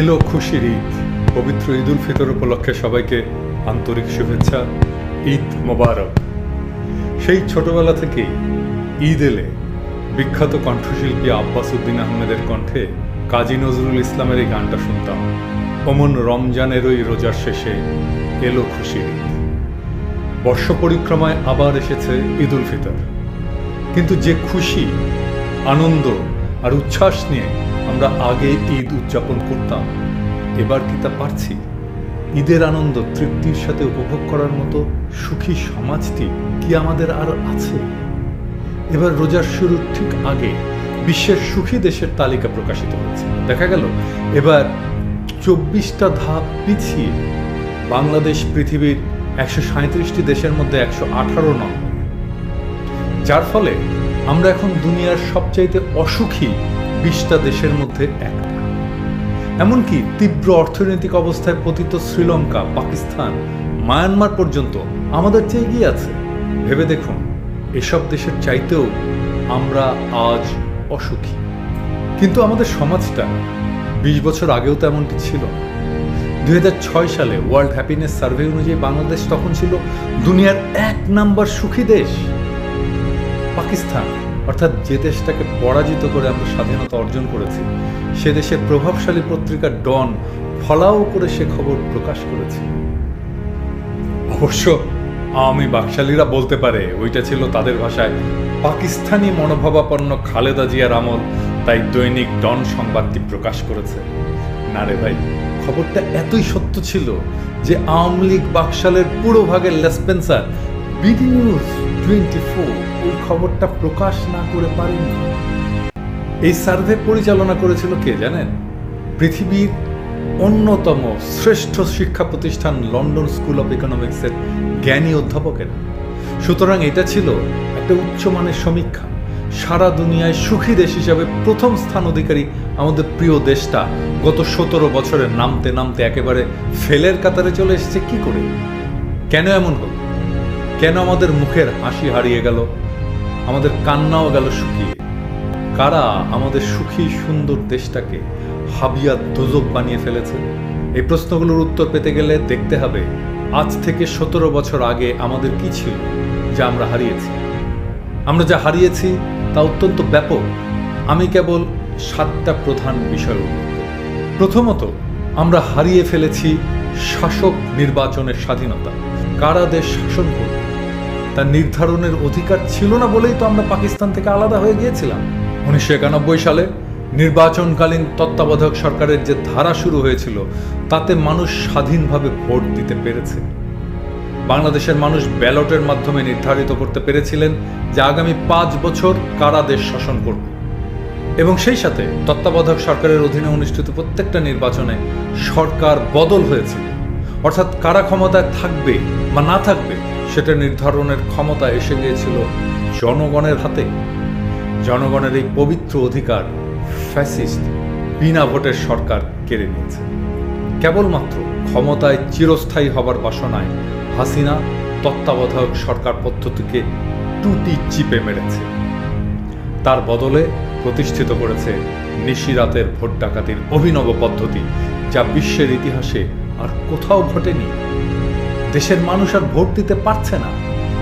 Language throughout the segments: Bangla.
এলো খুশির ঈদ, পবিত্র ঈদ উল ফিতর উপলক্ষে সবাইকে আন্তরিক শুভেচ্ছা, ঈদ মোবারক। সেই ছোটবেলা থেকেই ঈদ এলে বিখ্যাত কণ্ঠশিল্পী আব্বাস উদ্দিন আহমেদের কণ্ঠে কাজী নজরুল ইসলামের এই গানটা শুনতাম। অমন রমজানের ওই রোজার শেষে এলো খুশির ঈদ। বর্ষ পরিক্রমায় আবার এসেছে ঈদ উল ফিতর। কিন্তু যে খুশি, আনন্দ আর উচ্ছ্বাস নিয়ে আমরা আগে ঈদ উদযাপন করতাম। এবার কি তা পারছি? ঈদের আনন্দ তৃপ্তির সাথে উপভোগ করার মতো সুখী সমাজটি কি আমাদের আর আছে? এবার রোজার শুরুর ঠিক আগে বিশ্বের সুখী দেশের তালিকা প্রকাশিত হয়েছে। দেখা গেল, এবার চব্বিশটা ধাপ পিছিয়ে বাংলাদেশ পৃথিবীর একশো সাঁত্রিশটি দেশের মধ্যে একশো আঠারো নম্বর। যার ফলে আমরা এখন দুনিয়ার সবচাইতে অসুখী বিশটা দেশের মধ্যে একটা এমনকি তীব্র অর্থনৈতিক অবস্থায় পতিত শ্রীলঙ্কা, পাকিস্তান, মায়ানমার পর্যন্ত আমাদের চেয়ে এগিয়ে আছে। ভেবে দেখুন, এসব দেশের চাইতেও আমরা আজ অসুখী। কিন্তু আমাদের সমাজটা বিশ বছর আগেও তো এমনটি ছিল। দুই সালে ওয়ার্ল্ড হ্যাপিনেস সার্ভে অনুযায়ী বাংলাদেশ তখন ছিল দুনিয়ার এক নাম্বার সুখী দেশ। পাকিস্তান অর্থাৎ যে দেশটাকে পরাজিত করে আমরা স্বাধীনতা অর্জন করেছি, সে দেশের প্রভাবশালী পত্রিকা ডন ফলাও করে সে খবর প্রকাশ করেছে। অবশ্য আওয়ামী বাকশালীরা বলতে পারে, ওইটা ছিল তাদের ভাষায় পাকিস্তানি মনোভাবাপন্ন খালেদা জিয়ার আমল, তাই দৈনিক ডন সংবাদটি প্রকাশ করেছে। না রে ভাই, খবরটা এতই সত্য ছিল যে আওয়ামী লীগ বাকশালের পুরো ভাগের লেসপেন্সার বিডি নিউজ টোয়েন্টি ওই খবরটা প্রকাশ না করে পারেনি। এই সার্ভে পরিচালনা করেছিল কে জানেন? পৃথিবীর অন্যতম শ্রেষ্ঠ শিক্ষা প্রতিষ্ঠান লন্ডন স্কুল অফ ইকোনমিক্সের জ্ঞানী অধ্যাপকের। সুতরাং এটা ছিল একটা উচ্চমানের সমীক্ষা। সারা দুনিয়ায় সুখী দেশ হিসাবে প্রথম স্থান অধিকারী আমাদের প্রিয় দেশটা গত সতেরো বছরের নামতে নামতে একেবারে ফেলের কাতারে চলে এসেছে। কি করে? কেন এমন হলো? কেন আমাদের মুখের হাসি হারিয়ে গেল? আমাদের কান্নাও গেল শুকিয়ে কারা আমাদের সুখী, সুন্দর দেশটাকে হাবিয়া দোজক বানিয়ে ফেলেছে? এই প্রশ্নগুলোর উত্তর পেতে গেলে দেখতে হবে, আজ থেকে সতেরো বছর আগে আমাদের কি ছিল যা আমরা হারিয়েছি? আমরা যা হারিয়েছি তা অত্যন্ত ব্যাপক। আমি কেবল সাতটা প্রধান বিষয় প্রথমত, আমরা হারিয়ে ফেলেছি শাসক নির্বাচনের স্বাধীনতা। কারা দেশ শাসন করবে? তার নির্ধারণের অধিকার ছিল না বলেই তো আমরা পাকিস্তান থেকে আলাদা হয়ে গিয়েছিলাম। উনিশশো একানব্বই সালে নির্বাচনকালীন তত্ত্বাবধায়ক সরকারের যে ধারা শুরু হয়েছিল, তাতে মানুষ স্বাধীনভাবে ভোট দিতে পেরেছে। বাংলাদেশের মানুষ ব্যালটের মাধ্যমে নির্ধারিত করতে পেরেছিলেন যে আগামী পাঁচ বছর কারা দেশ শাসন করবে। এবং সেই সাথে তত্ত্বাবধায়ক সরকারের অধীনে অনুষ্ঠিত প্রত্যেকটা নির্বাচনে সরকার বদল হয়েছিল। অর্থাৎ কারা ক্ষমতায় থাকবে বা না থাকবে, সেটা নির্ধারণের ক্ষমতা এসে গিয়েছিল জনগণের হাতে। জনগণের এই পবিত্র অধিকার ফ্যাসিস্ট বিনা ভোটের সরকার কেড়ে নিয়েছে। কেবলমাত্র ক্ষমতায় চিরস্থায়ী হবার বাসনায় হাসিনা তত্ত্বাবধায়ক সরকার পদ্ধতিকে টুটি চিপে মেরেছে। তার বদলে প্রতিষ্ঠিত করেছে নিশিরাতের ভোট ডাকাতির অভিনব পদ্ধতি, যা বিশ্বের ইতিহাসে আর কোথাও ঘটেনি। দেশের মানুষ আর ভোট দিতে পারছে না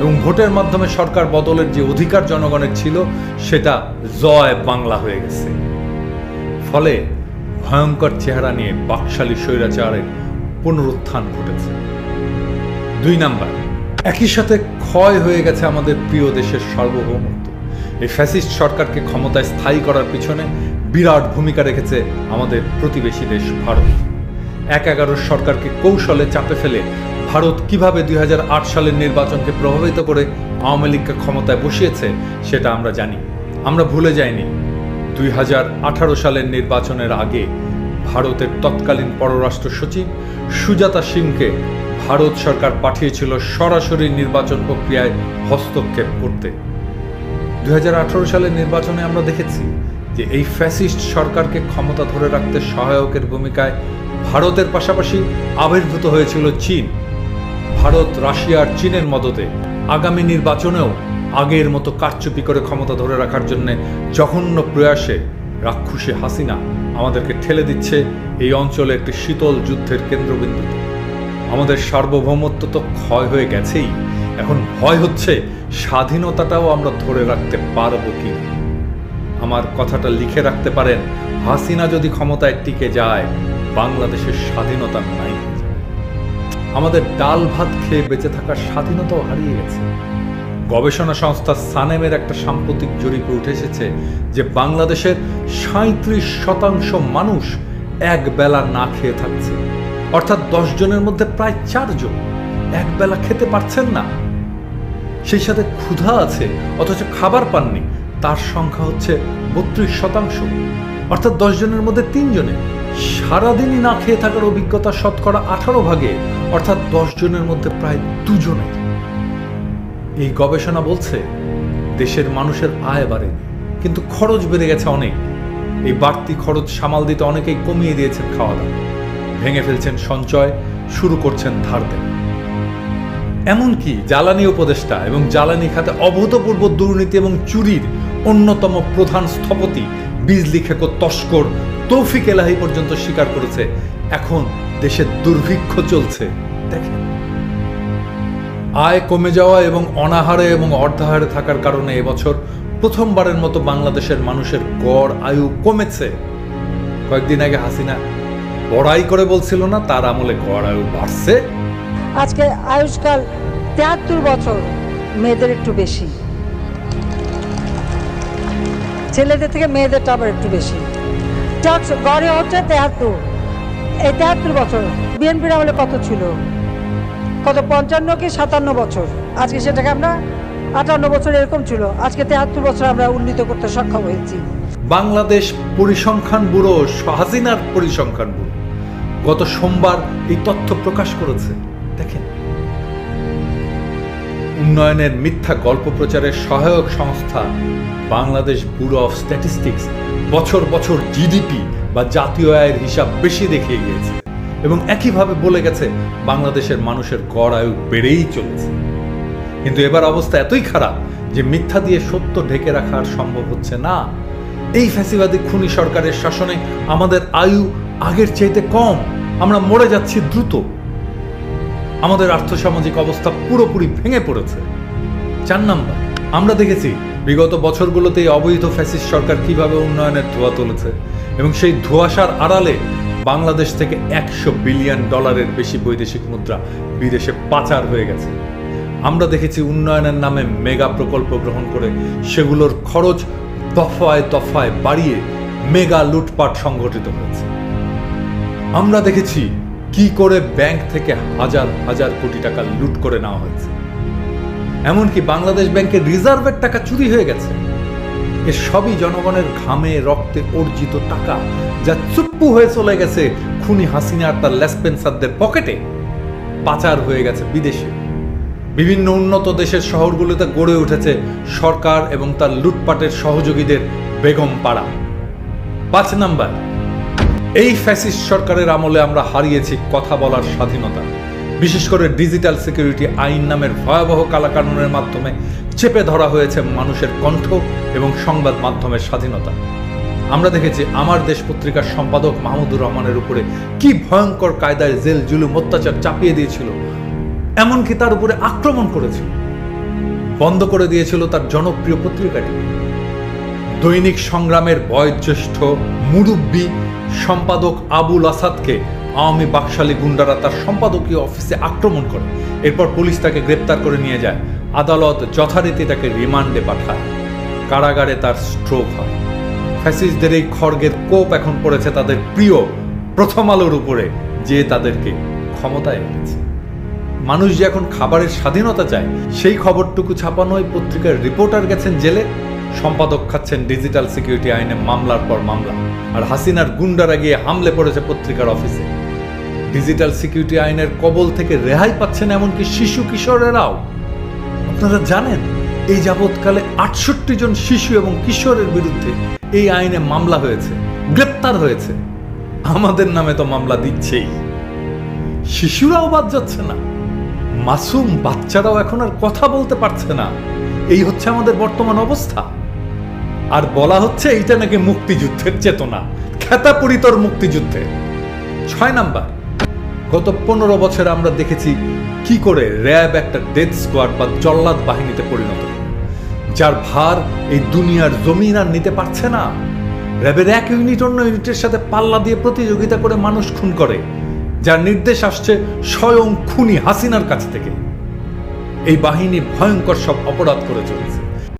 এবং ভোটের মাধ্যমে সরকার বদলের যে অধিকার জনগণের ছিল, সেটা জয় বাংলা হয়ে গেছে। ফলে ভয়ঙ্কর চেহারা নিয়ে বাকশালী স্বৈরাচারের পুনরুত্থান ঘটেছে। দুই নাম্বার, একই সাথে ক্ষয় হয়ে গেছে আমাদের প্রিয় দেশের সার্বভৌমত্ব। এই ফ্যাসিস্ট সরকারকে ক্ষমতায় স্থায়ী করার পিছনে বিরাট ভূমিকা রেখেছে আমাদের প্রতিবেশী দেশ ভারত। এক এগারোর সরকারকে কৌশলে চাপে ফেলে ভারত কীভাবে দুই সালের নির্বাচনকে প্রভাবিত করে আওয়ামী লীগকে ক্ষমতায় বসিয়েছে, সেটা আমরা জানি। আমরা ভুলে যাইনি। দুই সালের নির্বাচনের আগে ভারতের তৎকালীন পররাষ্ট্র সচিব সুজাতা সিংকে ভারত সরকার পাঠিয়েছিল সরাসরি নির্বাচন প্রক্রিয়ায় হস্তক্ষেপ করতে। দুই হাজার আঠারো সালের নির্বাচনে আমরা দেখেছি যে এই ফ্যাসিস্ট সরকারকে ক্ষমতা ধরে রাখতে সহায়কের ভূমিকায় ভারতের পাশাপাশি আবির্ভূত হয়েছিল চীন। ভারত রাশিয়ার চীনের মদতে আগামী নির্বাচনেও আগের মতো কারচুপি করে ক্ষমতা ধরে রাখার জন্য জঘন্য প্রয়াসে রাক্ষসী হাসিনা আমাদেরকে ঠেলে দিচ্ছে এই অঞ্চলে একটি শীতল যুদ্ধের কেন্দ্রবিন্দুতে। আমাদের সার্বভৌমত্ব তো ক্ষয় হয়ে গেছেই। এখন ভয় হচ্ছে স্বাধীনতাটাও আমরা ধরে রাখতে পারব কি? আমার কথাটা লিখে রাখতে পারেন, হাসিনা যদি ক্ষমতায় টিকে যায় বাংলাদেশের স্বাধীনতা নাই। আমাদের ডাল ভাত খেয়ে বেঁচে থাকার স্বাধীনতাও হারিয়ে গেছে। গবেষণা সংস্থা সানেমের একটা সাম্প্রতিক জরিপে উঠে এসেছে যে বাংলাদেশের সাঁত্রিশ শতাংশ মানুষ এক বেলা না খেয়ে থাকছে। অর্থাৎ দশ জনের মধ্যে প্রায় চারজন এক বেলা খেতে পারছেন না। সেই সাথে ক্ষুধা আছে, অথচ খাবার পাননি। তার সংখ্যা হচ্ছে বত্রিশ শতাংশ। অর্থাৎ দশ জনের মধ্যে তিনজনে সারাদিনই না খেয়ে থাকার অভিজ্ঞতা শতকরা আঠারো ভাগে, অর্থাৎ দশ জনের মধ্যে প্রায় দুজনের। এই গবেষণা বলছে, দেশের মানুষের আয় বাড়েনি কিন্তু খরচ বেড়ে গেছে অনেক। এই বাড়তি খরচ সামাল দিতে অনেকেই কমিয়ে দিয়েছেন খাওয়া দাওয়া ভেঙে ফেলছেন সঞ্চয়, শুরু করছেন ধার দেনা। এমনকি জ্বালানি উপদেষ্টা এবং জ্বালানি খাতে অভূতপূর্ব দুর্নীতি এবং চুরির অন্যতম প্রধান স্থপতি, বিজলি খেকো তস্কর তৌফিক এলাহি পর্যন্ত স্বীকার করেছে। এখন দেশে দুর্ভিক্ষ চলছে। দেখেন। আয় কমে যাওয়া এবং অনাহারে এবং অর্ধাহারে থাকার কারণে এবছর প্রথমবারের মতো বাংলাদেশের মানুষের গড় আয়ু কমেছে। কয়েকদিন আগে হাসিনা বড়াই করে বলছিল না, তার আমলে গড় আয়ু বাড়ছে। আজকে আয়ুষ্কাল তেহাত্তর বছর, মেয়েদের একটু বেশি। ছেলেদের থেকে মেয়েদেরটা আবার একটু বেশি। ট্যাক্স গড়ে হচ্ছে তেহাত্তর। এই তেহাত্তর বছর বিএনপির আমলে কত ছিল? কত, পঞ্চান্ন কি সাতান্ন বছর? আজকে সেটাকে আমরা আটান্ন বছর এরকম ছিল। আজকে তেহাত্তর বছর আমরা উন্নীত করতে সক্ষম হয়েছি। বাংলাদেশ পরিসংখ্যান ব্যুরো হাসিনার পরিসংখ্যান ব্যুরো। গত সোমবার এই তথ্য প্রকাশ করেছে। দেখেন। উন্নয়নের মিথ্যা গল্প প্রচারের সহায়ক সংস্থা বাংলাদেশ ব্যুরো অফ স্ট্যাটিস্টিক্স বছর বছর জিডিপি বা জাতীয় আয়ের হিসাব বেশি দেখিয়ে গিয়েছে এবং একইভাবে বলে গেছে, বাংলাদেশের মানুষের গড় আয়ু বেড়েই চলেছে। কিন্তু এবার অবস্থা এতই খারাপ যে মিথ্যা দিয়ে সত্য ঢেকে রাখা আর সম্ভব হচ্ছে না। এই ফ্যাসিবাদী খুনি সরকারের শাসনে আমাদের আয়ু আগের চাইতে কম। আমরা মরে যাচ্ছি দ্রুত। আমাদের আর্থসামাজিক অবস্থা পুরোপুরি ভেঙে পড়েছে। চার নাম্বার, আমরা দেখেছি বিগত বছরগুলোতে অবৈধ ফ্যাসিস্ট সরকার কীভাবে উন্নয়নের ধোয়া তুলেছে এবং সেই ধোঁয়াশার আড়ালে বাংলাদেশ থেকে একশো বিলিয়ন ডলারের বেশি বৈদেশিক মুদ্রা বিদেশে পাচার হয়ে গেছে। আমরা দেখেছি উন্নয়নের নামে মেগা প্রকল্প গ্রহণ করে সেগুলোর খরচ দফায় দফায় বাড়িয়ে মেগা লুটপাট সংঘটিত হয়েছে। আমরা দেখেছি কি করে ব্যাংক থেকে হাজার হাজার কোটি টাকা লুট করে নেওয়া হয়েছে? এমনকি বাংলাদেশ ব্যাংকের রিজার্ভের টাকা চুরি হয়ে গেছে। এ সবই জনগণের ঘামে রক্তে অর্জিত টাকা যা চুপ্পু হয়ে চলে গেছে খুনি হাসিনা আর তার লেসপেন্সারদের পকেটে। পাচার হয়ে গেছে বিদেশে। বিভিন্ন উন্নত দেশের শহরগুলোতে গড়ে উঠেছে সরকার এবং তার লুটপাটের সহযোগীদের বেগম পাড়া। পাঁচ নাম্বার এই ফ্যাসিস্ট সরকারের আমলে আমরা হারিয়েছি কথা বলার স্বাধীনতা। বিশেষ করে ডিজিটাল সিকিউরিটি আইন নামের ভয়াবহ কালাকানুনের মাধ্যমে চেপে ধরা হয়েছে মানুষের কণ্ঠ এবং সংবাদ মাধ্যমের স্বাধীনতা। আমরা দেখেছি আমার দেশ পত্রিকার সম্পাদক মাহমুদুর রহমানের উপরে কি ভয়ঙ্কর কায়দায় জেল, জুলুম, অত্যাচার চাপিয়ে দিয়েছিল, এমনকি তার উপরে আক্রমণ করেছিল। বন্ধ করে দিয়েছিল তার জনপ্রিয় পত্রিকাটি। দৈনিক সংগ্রামের বয়োজ্যেষ্ঠ মুরব্বী সম্পাদক আবুল আসাদকে আওয়ামী বাকশালী গুন্ডারা তার সম্পাদকীয় অফিসে আক্রমণ করে। এরপর পুলিশ তাকে গ্রেপ্তার করে নিয়ে যায়। আদালত যথারীতি তাকে রিমান্ডে পাঠায়। কারাগারে তার স্ট্রোক হয়। ফ্যাসিস্টদের এই খড়গের কোপ এখন পড়েছে তাদের প্রিয় প্রথম আলোর উপরে, যে তাদেরকে ক্ষমতায় এনেছে। মানুষ যে এখন খাবারের স্বাধীনতা চায়, সেই খবরটুকু ছাপানোয় পত্রিকার রিপোর্টার গেছেন জেলে। সম্পাদক খাচ্ছেন ডিজিটাল সিকিউরিটি আইনে মামলার পর মামলা। আর হাসিনার গুন্ডারা গিয়ে হামলে পড়েছে পত্রিকার অফিসে। ডিজিটাল সিকিউরিটি আইনের কবল থেকে রেহাই পাচ্ছেন এমনকি শিশু কিশোরেরাও। আপনারা জানেন, এই যাবৎকালে আটষট্টি জন শিশু এবং কিশোরের বিরুদ্ধে এই আইনে মামলা হয়েছে, গ্রেপ্তার হয়েছে। আমাদের নামে তো মামলা দিচ্ছেই। শিশুরাও বাদ যাচ্ছে না। মাসুম বাচ্চারাও এখন আর কথা বলতে পারছে না। এই হচ্ছে আমাদের বর্তমান অবস্থা। আর বলা হচ্ছে এইটা নাকি মুক্তিযুদ্ধের চেতনা। খেতাপুরিতর মুক্তিযুদ্ধে। ছয় নাম্বার, গত পনেরো বছর আমরা দেখেছি কি করে র্যাব একটা ডেথ স্কোয়াড বা জল্লাদ বাহিনীতে পরিণত। যার ভার এই দুনিয়ার জমিন আর নিতে পারছে না। র্যাবের এক ইউনিট অন্য ইউনিটের সাথে পাল্লা দিয়ে প্রতিযোগিতা করে মানুষ খুন করে। যার নির্দেশ আসছে স্বয়ং খুনি হাসিনার কাছ থেকে। এই বাহিনী ভয়ঙ্কর সব অপরাধ করে চলেছে।